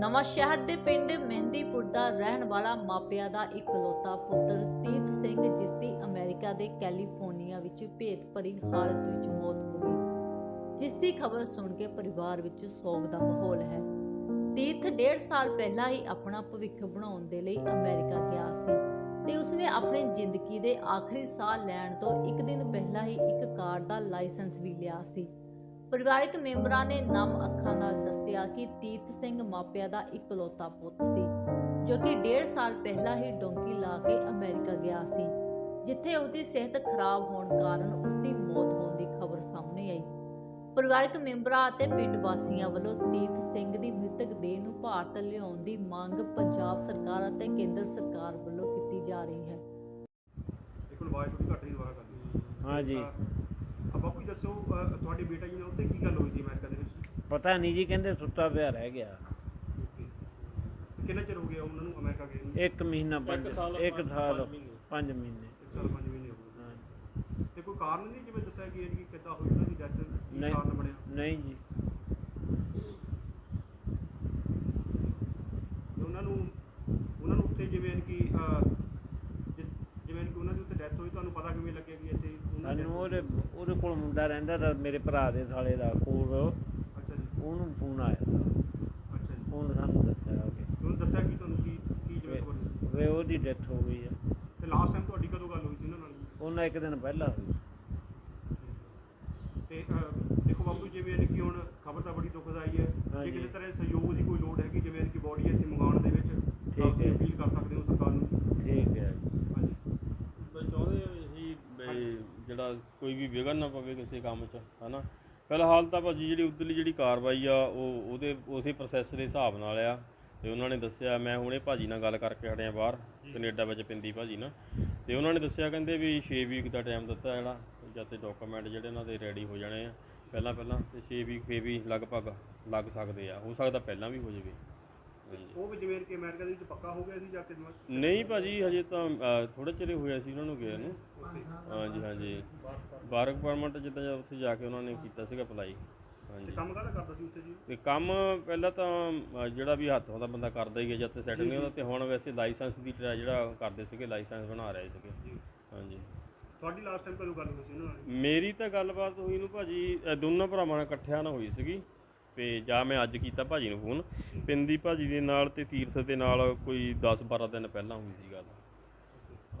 ਨਵਾਂ ਸ਼ਹਿਰ ਦੇ ਪਿੰਡ ਮਹਿੰਦੀਪੁਰ ਦਾ ਰਹਿਣ ਵਾਲਾ ਮਾਪਿਆਂ ਦਾ ਇਕਲੌਤਾ ਪੁੱਤਰ ਤੀਰਥ ਸਿੰਘ, ਜਿਸ ਦੀ ਅਮਰੀਕਾ ਦੇ ਕੈਲੀਫੋਰਨੀਆ ਵਿੱਚ ਭੇਤ ਭਰੀ ਹਾਲਤ ਵਿੱਚ ਮੌਤ ਹੋ ਗਈ। ਜਿਸ ਦੀ ਖਬਰ ਸੁਣ ਕੇ ਪਰਿਵਾਰ ਵਿੱਚ ਸੋਗ ਦਾ ਮਾਹੌਲ ਹੈ। ਤੀਰਥ ਡੇਢ ਸਾਲ ਪਹਿਲਾਂ ਹੀ ਆਪਣਾ ਭਵਿੱਖ ਬਣਾਉਣ ਦੇ ਲਈ ਅਮਰੀਕਾ ਗਿਆ ਸੀ ਤੇ ਉਸਨੇ ਆਪਣੀ ਜ਼ਿੰਦਗੀ ਦੇ ਆਖਰੀ ਸਾਹ ਲੈਣ ਤੋਂ ਇੱਕ ਦਿਨ ਪਹਿਲਾਂ ਹੀ ਇੱਕ ਕਾਰ ਦਾ ਲਾਇਸੈਂਸ ਵੀ ਲਿਆ ਸੀ। ਪਰਿਵਾਰਕ ਮੈਂਬਰਾਂ ਨੇ ਨਮ ਅੱਖਾਂ ਨਾਲ ਦੱਸਿਆ ਕਿ ਤੀਰਥ ਸਿੰਘ ਮਾਪਿਆਂ ਦਾ ਇਕਲੌਤਾ ਪੁੱਤ ਸੀ ਜੋ ਕਿ ਡੇਢ ਸਾਲ ਪਹਿਲਾਂ ਹੀ ਡੋਂਕੀ ਲਾ ਕੇ ਅਮਰੀਕਾ ਗਿਆ ਸੀ ਜਿੱਥੇ ਉਹਦੀ ਸਿਹਤ ਖਰਾਬ ਹੋਣ ਕਾਰਨ ਉਸਦੀ ਮੌਤ ਹੋਣ ਦੀ ਖਬਰ ਸਾਹਮਣੇ ਆਈ। ਪਰਿਵਾਰਕ ਮੈਂਬਰਾਂ ਅਤੇ ਪਿੰਡ ਵਾਸੀਆਂ ਵੱਲੋਂ ਤੀਰਥ ਸਿੰਘ ਦੀ ਮ੍ਰਿਤਕ ਦੇਹ ਨੂੰ ਭਾਰਤ ਲਿਆਉਣ ਦੀ ਮੰਗ ਪੰਜਾਬ ਸਰਕਾਰ ਅਤੇ ਕੇਂਦਰ ਸਰਕਾਰ ਵੱਲੋਂ ਕੀਤੀ ਜਾ ਰਹੀ ਹੈ। ਹੀ ਦੁਬਾਰਾ ਕਰ ਦਿਓ। ਹਾਂ ਜੀ। ਆ ਬਾਪੂ ਜੀ ਦੱਸੋ ਅਹ, ਤੁਹਾਡੇ ਬੇਟਾ ਜੀ ਨਾਲ ਉੱਤੇ ਕੀ ਗੱਲ ਹੋਈ ਸੀ ਅਮਰੀਕਾ ਦੇ ਵਿੱਚ? ਪਤਾ ਨਹੀਂ ਜੀ ਕਹਿੰਦੇ ਸੁੱਤਾ ਪਿਆ ਰਹਿ ਗਿਆ. ਕਿੰਨਾ ਚਿਰ ਹੋ ਗਿਆ ਉਹਨਾਂ ਨੂੰ ਅਮਰੀਕਾ ਗਏ ਨੂੰ? ਇੱਕ ਮਹੀਨਾ ਪੰਜ ਇੱਕ ਸਾਲ ਪੰਜ ਮਹੀਨੇ। ਇੱਕ ਸਾਲ ਪੰਜ ਮਹੀਨੇ ਹੋ ਗਏ। ਹਾਂ। ਤੇ ਕੋਈ ਕਾਰਨ ਨਹੀਂ ਜਿਵੇਂ ਦੱਸਿਆ ਗਿਆ ਕਿ ਕਿੱਦਾਂ ਹੋਈ ਉਹਨਾਂ ਦੀ ਡੈਥ ਕੀ ਨਹੀਂ। ਕਾਰਨ ਬਣਿਆ? ਨਹੀਂ ਜੀ। ਤੇ ਉਹਨਾਂ ਨੂੰ ਉਹਨਾਂ ਨੂੰ ਉੱਥੇ ਜਿਵੇਂ ਕਿ ਅਹ, ਜਿ- ਜਿਵੇਂ ਕਿ ਉਹਨਾਂ ਦੀ ਉੱਥੇ ਡੈਥ ਹੋਈ ਤੁਹਾਨੂੰ ਪਤਾ ਕਿਵੇਂ ਲੱਗਿਆ ਕਿ ਇੱਥੇ ਉਹਨਾਂ ਦੀ ਸਾਨੂੰ death ਉਹਦੇ ਕੋਲ ਮੁੰਡਾ ਰਹਿੰਦਾ ਤਾਂ ਮੇਰੇ ਭਰਾ ਦੇ ਸਾਲੇ ਦਾ ਕੋਲ ਅੱਛਾ ਜੀ। ਉਹਨੂੰ ਫੋਨ ਆਇਆ ਤਾ। ਅੱਛਾ ਜੀ। ਉਹਨੇ ਸਾਨੂੰ ਦੱਸਿਆ ਕਿ। ਤੁਹਾਨੂੰ ਦੱਸਿਆ ਕਿ ਤੁਹਾਨੂੰ ਕੀ ਕੀ ਜਿਵੇਂ ਖਬਰ ਸੀ ਵੇ ਉਹਦੀ ਡੈਥ ਹੋ ਗਈ ਆ। ਤੇ ਲਾਸਟ ਟਾਈਮ ਤੁਹਾਡੀ ਕਦੋਂ ਗੱਲ ਹੋਈ ਸੀ ਉਹਨਾਂ ਨਾਲ? ਉਹਨਾਂ ਇੱਕ ਦਿਨ ਪਹਿਲਾਂ ਹੋਈ। ਤੇ ਅਹ, ਦੇਖੋ ਬਾਪੂ ਜਿਵੇਂ ਕਿ ਹੁਣ ਖਬਰ ਤਾਂ ਬੜੀ ਦੁਖਦਾਈ ਹੈ। ਜੇ ਹਾਂਜੀ। ਕਿਸੇ ਤਰ੍ਹਾਂ ਦੇ ਸਹਿਯੋਗ ਦੀ ਕੋਈ ਲੋੜ ਹੈਗੀ ਜਿਵੇਂ ਕਿ ਬੋਡੀ ਇੱਥੇ ਮੰਗਾਉਣ ਦੇ ਵਿੱਚ ਠੀਕ ਹੈ। ਅਪੀਲ ਕਰ ਸਕਦੇ ਹੋ ਸਰਕਾਰ ਨੂੰ ਠੀਕ ਹੈ ਹਾਂਜੀ ਬਈ ਚਾਹੁੰਦੇ ਸੀ ਬਈ ਜਿਹੜਾ ਕੋਈ ਵੀ ਵਿਘਨ ਨਾ ਪਵੇ ਕਿਸੇ ਕੰਮ 'ਚ ਹਨਾ? ਫਿਲਹਾਲ ਤਾਂ ਭਾਜੀ ਜਿਹੜੀ ਉਧਰਲੀ ਜਿਹੜੀ ਕਾਰਵਾਈ ਆ ਉਹ ਉਹਦੇ ਉਸੇ ਪ੍ਰੋਸੈਸ ਦੇ ਹਿਸਾਬ ਨਾਲ ਆ। ਤੇ ਉਹਨਾਂ ਨੇ ਦੱਸਿਆ ਮੈਂ ਹੁਣੇ ਭਾਜੀ ਨਾਲ ਗੱਲ ਕਰਕੇ ਹਟਿਆ ਬਾਹਰ ਕੈਨੇਡਾ ਵਿੱਚ ਪਿੰਦੀ ਭਾਜੀ ਨਾਲ ਤੇ ਉਹਨਾਂ ਨੇ ਦੱਸਿਆ ਕਹਿੰਦੇ ਵੀ 6 ਵੀਕ ਦਾ ਟਾਈਮ ਦਿੱਤਾ ਜਿਹੜਾ ਜਦ ਤੇ ਡਾਕੂਮੈਂਟ ਜਿਹੜੇ ਇਹਨਾਂ ਦੇ ਰੈਡੀ ਹੋ ਜਾਣੇ ਆ ਪਹਿਲਾਂ ਪਹਿਲਾਂ ਤੇ 6 ਵੀਕ ਫੇ ਵੀ ਲਗਭਗ ਲੱਗ ਸਕਦੇ ਆ। ਹੋ ਸਕਦਾ ਪਹਿਲਾਂ ਵੀ ਹੋ ਜਾਵੇ। ਉਹ ਵੀ ਜਿਵੇਂ ਕਿ ਅਮਰੀਕਾ ਦੇ ਵਿੱਚ ਪੱਕਾ ਹੋ ਗਿਆ ਸੀ ਜਾਂ ਕਿ ਨਹੀਂ ਭਾਜੀ ਹਜੇ ਤਾਂ ਥੋੜੇ ਚਿਰ ਹੋਇਆ ਸੀ ਉਹਨਾਂ ਨੂੰ ਗਏ ਨੂੰ। ਹਾਂਜੀ ਹਾਂਜੀ ਬਾਰਕ ਪਰਮਿਟ ਜਿੱਦਾਂ ਜਦ ਉੱਥੇ ਜਾ ਕੇ ਉਹਨਾਂ ਨੇ ਕੀਤਾ ਸੀਗਾ ਅਪਲਾਈ। ਹਾਂਜੀ। ਕੰਮ ਕਾਹਦਾ ਕਰਦਾ ਸੀ ਉੱਥੇ ਜੀ? ਤੇ ਕੰਮ ਪਹਿਲਾਂ ਤਾਂ ਜਿਹੜਾ ਵੀ ਹੱਥ ਦਾ ਬੰਦਾ ਕਰਦਾ ਹੀ ਹੈ ਜਦ ਤੇ ਸੈਟਲ ਨਹੀਂ ਹੁੰਦਾ ਤੇ ਹੁਣ ਵੈਸੇ ਲਾਇਸੈਂਸ ਦੀ ਜਿਹੜਾ ਕਰਦੇ ਸੀਗੇ ਲਾਇਸੈਂਸ ਬਣਾ ਰਹੇ ਸੀਗੇ। ਜੀ। ਹਾਂਜੀ। ਤੁਹਾਡੀ ਲਾਸਟ ਟਾਈਮ ਕਦੋਂ ਗੱਲ ਹੋਈ ਸੀ ਉਹਨਾਂ ਨਾਲ? ਮੇਰੀ ਤਾਂ ਗੱਲਬਾਤ ਹੋਈ ਨੂੰ ਭਾਜੀ ਦੋਨਾਂ ਭਰਾਵਾਂ ਨਾਲ ਇਕੱਠਿਆਂ ਨਾਲ ਹੋਈ ਸੀਗੀ। ਤੇ ਜਾਂ ਮੈਂ ਅੱਜ ਕੀਤਾ ਭਾਜੀ ਨੂੰ ਫੋਨ, ਪਿੰਦੀ ਭਾਜੀ ਦੇ ਨਾਲ ਤੇ ਤੀਰਥ ਦੇ ਨਾਲ ਕੋਈ 10 12 ਦਿਨ ਪਹਿਲਾਂ ਹੋਈ ਸੀ ਗੱਲ।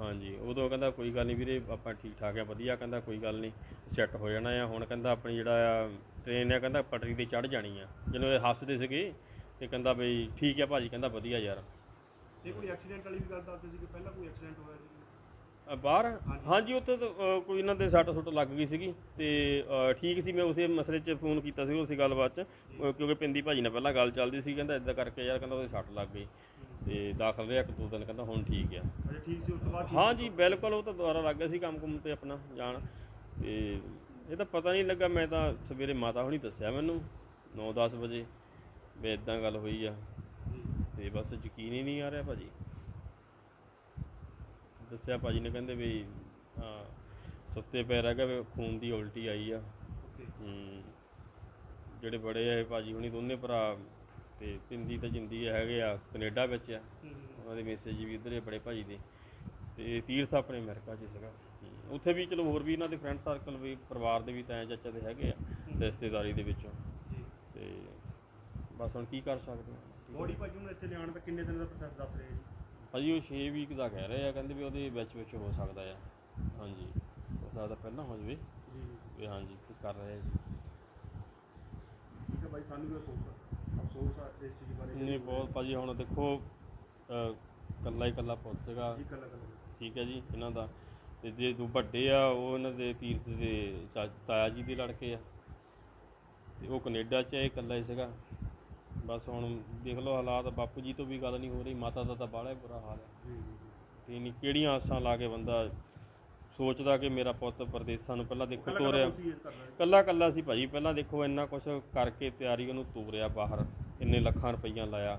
ਹਾਂਜੀ, ਉਦੋਂ ਕਹਿੰਦਾ ਕੋਈ ਗੱਲ ਨਹੀਂ ਵੀਰੇ, ਆਪਾਂ ਠੀਕ ਠਾਕ ਆ, ਵਧੀਆ, ਕਹਿੰਦਾ ਕੋਈ ਗੱਲ ਨਹੀਂ ਸੈੱਟ ਹੋ ਜਾਣਾ ਆ। ਹੁਣ ਕਹਿੰਦਾ ਆਪਣੀ ਜਿਹੜਾ ਆ ਟ੍ਰੇਨ ਆ ਕਹਿੰਦਾ ਪਟਰੀ ਤੇ ਚੜ ਜਾਣੀ ਆ। ਜਦੋਂ ਇਹ ਹੱਸਦੇ ਸੀਗੇ ਤੇ ਕਹਿੰਦਾ ਬਈ ਠੀਕ ਆ ਭਾਜੀ, ਕਹਿੰਦਾ ਵਧੀਆ ਯਾਰ। ਇਹ ਕੋਈ ਐਕਸੀਡੈਂਟ ਵਾਲੀ ਵੀ ਗੱਲ ਦੱਸਦੇ ਸੀ ਕਿ ਪਹਿਲਾਂ ਕੋਈ ਐਕਸੀਡੈਂਟ ਹੋਇਆ ਸੀ ਬਾਹਰ? ਹਾਂਜੀ ਉੱਥੇ ਤਾਂ ਅ, ਕੋਈ ਇਹਨਾਂ ਦੇ ਸੱਟ ਸੁੱਟ ਲੱਗ ਗਈ ਸੀਗੀ ਤੇ ਅ, ਠੀਕ ਸੀ ਮੈਂ ਉਸੇ ਮਸਲੇ 'ਚ ਫੋਨ ਕੀਤਾ ਸੀ ਉਸੇ ਗੱਲਬਾਤ 'ਚ ਅ, ਕਿਉਂਕਿ ਪਿੰਦੀ ਭਾਜੀ ਨਾਲ ਪਹਿਲਾਂ ਗੱਲ ਚੱਲਦੀ ਸੀ ਕਹਿੰਦਾ ਇਦਾਂ ਕਰਕੇ ਯਾਰ ਕਹਿੰਦਾ ਉਹਦੇ ਸੱਟ ਲੱਗ ਗਈ ਤੇ ਦਾਖਲ ਰਿਹਾ ਇੱਕ ਦੋ ਦਿਨ ਕਹਿੰਦਾ ਹੁਣ ਠੀਕ ਆ। ਅਜੇ ਠੀਕ ਸੀ ਉਸ ਤੋਂ ਬਾਅਦ ਠੀਕ ਹਾਂਜੀ ਬਿਲਕੁਲ ਉਹ ਤਾਂ ਦੁਬਾਰਾ ਲੱਗ ਗਿਆ ਸੀ ਕੰਮ ਕੁੰਮ ਤੇ ਆਪਣਾ ਜਾਣ ਤੇ ਇਹ ਤਾਂ ਪਤਾ ਨਹੀਂ ਲੱਗਾ ਮੈਂ ਤਾਂ ਸਵੇਰੇ ਮਾਤਾ ਹੁਣੀ ਦੱਸਿਆ ਮੈਨੂੰ 9-10 ਵਜੇ ਵੀ ਇਦਾਂ ਗੱਲ ਹੋਈ ਆ। ਤੇ ਬਸ ਯਕੀਨ ਹੀ ਨਹੀਂ ਆ ਰਿਹਾ ਭਾਜੀ। ਦੱਸਿਆ ਭਾਜੀ ਨੇ ਕਹਿੰਦੇ ਵੀ ਹਾਂ ਸੁੱਤੇ ਪਏ ਰਹਿ ਗਏ ਖੂਨ ਦੀ ਉਲਟੀ ਆਈ ਆ. ਹੂੰ ਜਿਹੜੇ ਬੜੇ ਆ ਇਹ ਭਾਜੀ ਹੁਣੀ ਦੋਨੇ ਭਰਾ ਤੇ ਪਿੰਦੀ ਤੇ ਜਿੰਦੀ ਹੈਗੇ ਆ ਕੈਨੇਡਾ ਵਿੱਚ ਆ। ਉਹਨਾਂ ਦੇ ਮੈਸੇਜ ਵੀ ਉਧਰ ਹੀ ਬੜੇ ਭਾਜੀ ਦੇ। ਤੇ ਤੀਰਥ ਆਪਣੇ ਅਮਰੀਕਾ 'ਚ ਸੀਗਾ। ਉੱਥੇ ਵੀ ਚਲੋ ਹੋਰ ਵੀ ਇਹਨਾਂ ਦੇ ਫਰੈਂਡ ਸਰਕਲ ਵੀ ਪਰਿਵਾਰ ਦੇ ਵੀ ਤਾਂ ਚਾਚਾ ਦੇ ਹੈਗੇ ਆ ਰਿਸ਼ਤੇਦਾਰੀ ਦੇ ਵਿੱਚੋਂ। ਤੇ ਬਸ ਹੁਣ ਕੀ ਕਰ ਸਕਦੇ ਹਾਂ ਬੋਡੀ ਭਾਜੀ ਨੂੰ ਇੱਥੇ ਲਿਆਉਣ ਦਾ ਕਿੰਨੇ ਦਿਨ ਦਾ ਪ੍ਰੋਸੈਸ ਦੱਸ ਰਹੇ ਜੀ? ਭਾਜੀ ਉਹ 6 ਵੀਕ ਦਾ ਕਹਿ ਰਹੇ ਆ ਕਹਿੰਦੇ ਵੀ ਉਹਦੇ ਵਿੱਚ ਵਿੱਚ ਹੋ ਸਕਦਾ ਆ। ਹਾਂਜੀ ਹੋ ਸਕਦਾ ਪਹਿਲਾਂ ਹੋ ਜਾਵੇ। ਜੀ ਵੀ ਹਾਂਜੀ ਤੇ ਕਰ ਰਹੇ ਆ ਜੀ। ਠੀਕ ਹੈ ਭਾਈ ਸਾਨੂੰ ਵੀ ਅਫਸੋਸ ਆ। ਅਫਸੋਸ ਆ ਇਸ ਚੀਜ਼ ਬਾਰੇ। ਨਹੀਂ ਬਹੁਤ ਭਾਜੀ ਹੁਣ ਦੇਖੋ ਕੱਲਾ ਹੀ ਕੱਲਾ ਪੁੱਤ ਸੀਗਾ। ਜੀ ਕੱਲਾ ਕੱਲਾ ਠੀਕ ਹੈ ਜੀ ਇਹਨਾਂ ਦਾ। ਤੇ ਜੇ ਦੋ ਵੱਡੇ ਆ ਉਹ ਇਹਨਾਂ ਦੇ ਤੀਰਥ ਦੇ ਤਾਇਆ ਜੀ ਦੇ ਲੜਕੇ ਆ। ਤੇ ਉਹ ਕੈਨੇਡਾ 'ਚ ਇਹ ਇਕੱਲਾ ਹੀ ਸੀਗਾ। ਬਸ ਹੁਣ ਦੇਖ ਲਓ ਹਾਲਾਤ ਬਾਪੂ ਜੀ ਤੋਂ ਵੀ ਗੱਲ ਨਹੀਂ ਹੋ ਰਹੀ ਮਾਤਾ ਦਾ ਤਾਂ ਬਾਹਲਾ ਹੀ ਬੁਰਾ ਹਾਲ ਹੈ। ਤੇ ਨਹੀਂ ਕਿਹੜੀਆਂ ਆਸਾਂ ਲਾ ਕੇ ਬੰਦਾ ਸੋਚਦਾ ਕਿ ਮੇਰਾ ਪੁੱਤ ਪਰਦੇਸਾਂ ਨੂੰ ਪਹਿਲਾਂ ਦੇਖੋ ਤੋਰਿਆ। ਕੱਲਾ ਇਹ ਕੱਲਾ ਸੀ ਭਾਜੀ ਪਹਿਲਾਂ ਦੇਖੋ ਇੰਨਾ ਕੁਝ ਕਰਕੇ ਤਿਆਰੀ ਉਹਨੂੰ ਤੋਰਿਆ ਬਾਹਰ ਇੰਨੇ ਲੱਖਾਂ ਰੁਪਈਆ ਲਾਇਆ।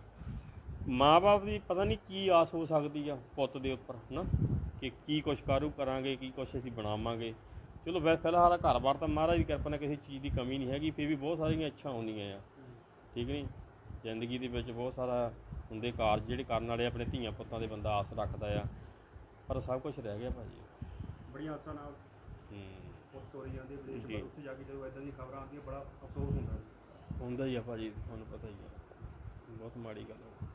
ਮਾਪੇ ਦੀ ਪਤਾ ਨਹੀਂ ਕੀ ਆਸ ਹੋ ਸਕਦੀ ਆ ਪੁੱਤ ਦੇ ਉੱਪਰ ਹਨਾ? ਕਿ ਕੀ ਕੁਛ ਕਾਰੂ ਕਰਾਂਗੇ ਕੀ ਕੁਛ ਅਸੀਂ ਬਣਾਵਾਂਗੇ। ਚਲੋ ਵੈ ਫਿਲਹਾਲ ਘਰ-ਬਾਰ ਤਾਂ ਮਹਾਰਾਜ ਦੀ ਕਿਰਪਾ ਨਾਲ ਕਿਸੇ ਚੀਜ਼ ਦੀ ਕਮੀ ਨਹੀਂ ਹੈਗੀ ਫਿਰ ਵੀ ਬਹੁਤ ਸਾਰੀਆਂ ਇੱਛਾ ਹੁੰਦੀਆਂ ਆ। ਠੀਕ ਨਹੀਂ ਜ਼ਿੰਦਗੀ ਦੇ ਵਿੱਚ ਬਹੁਤ ਸਾਰਾ ਹੁੰਦੇ ਕਾਰਜ ਜਿਹੜੇ ਕਰਨ ਵਾਲੇ ਆਪਣੇ ਧੀਆਂ ਪੁੱਤਾਂ ਦੇ ਬੰਦਾ ਆਸ ਰੱਖਦਾ ਆ। ਪਰ ਸਭ ਕੁਝ ਰਹਿ ਗਿਆ ਭਾਜੀ। ਬੜੀਆਂ ਆਸਾਂ ਨਾਲ ਹੂੰ। ਪੁੱਤ ਤੋਰੀ ਜਾਂਦੇ ਵਿਦੇਸ਼ ਜੀ। ਉੱਥੇ ਜਾ ਕੇ ਜਦੋਂ ਇਦਾਂ ਦੀਆਂ ਖਬਰਾਂ ਆਉਂਦੀਆਂ ਬੜਾ ਅਫਸੋਸ ਹੁੰਦਾ। ਹੁੰਦਾ ਹੀ ਆ ਭਾਜੀ ਤੁਹਾਨੂੰ ਪਤਾ ਹੀ ਆ। ਬਹੁਤ ਮਾੜੀ ਗੱਲ ਆ।